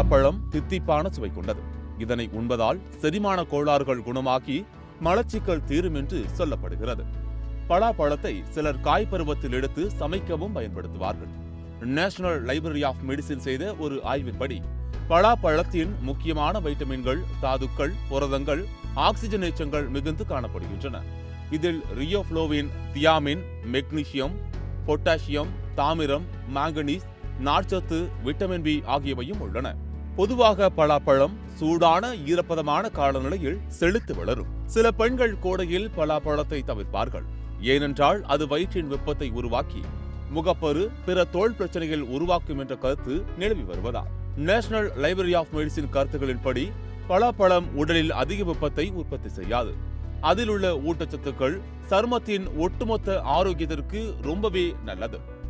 பலாப்பழம் தித்திப்பான சுவை கொண்டது. இதனை உண்பதால் செரிமான கோளாறுகள் குணமாகி மலச்சிக்கல் தீரும் என்று சொல்லப்படுகிறது. பலாப்பழத்தை சிலர் காய் பருவத்தில் எடுத்து சமைக்கவும் பயன்படுத்துவார்கள். நேஷனல் லைப்ரரி ஆஃப் மெடிசின் செய்த ஒரு ஆய்வின்படி பலாப்பழத்தின் முக்கியமான வைட்டமின்கள் தாதுக்கள் புரதங்கள் ஆக்சிஜனேற்றங்கள் மிகுந்து காணப்படுகின்றன. இதில் ரியோஃப்ளோவின் தியாமின் மெக்னீசியம் பொட்டாசியம் தாமிரம் மாங்கனீஸ் நார்ச்சத்து விட்டமின் பி ஆகியவையும் உள்ளன. பொதுவாக பலாப்பழம் சூடான ஈரப்பதமான காலநிலையில் செழித்து வளரும். சில பெண்கள் கோடையில் பலாப்பழத்தை தவிர்ப்பார்கள். ஏனென்றால் அது வயிற்றின் வெப்பத்தை உருவாக்கி முகப்பரு பிற தோல் பிரச்சனைகள் உருவாக்கும் என்ற கருத்து நிலவி வருவதால் நேஷனல் லைப்ரரி ஆஃப் மெடிசின் கருத்துகளின்படி பலாப்பழம் உடலில் அதிக வெப்பத்தை உற்பத்தி செய்யாது. அதில் உள்ள ஊட்டச்சத்துக்கள் சருமத்தின் ஒட்டுமொத்த ஆரோக்கியத்திற்கு ரொம்பவே நல்லது.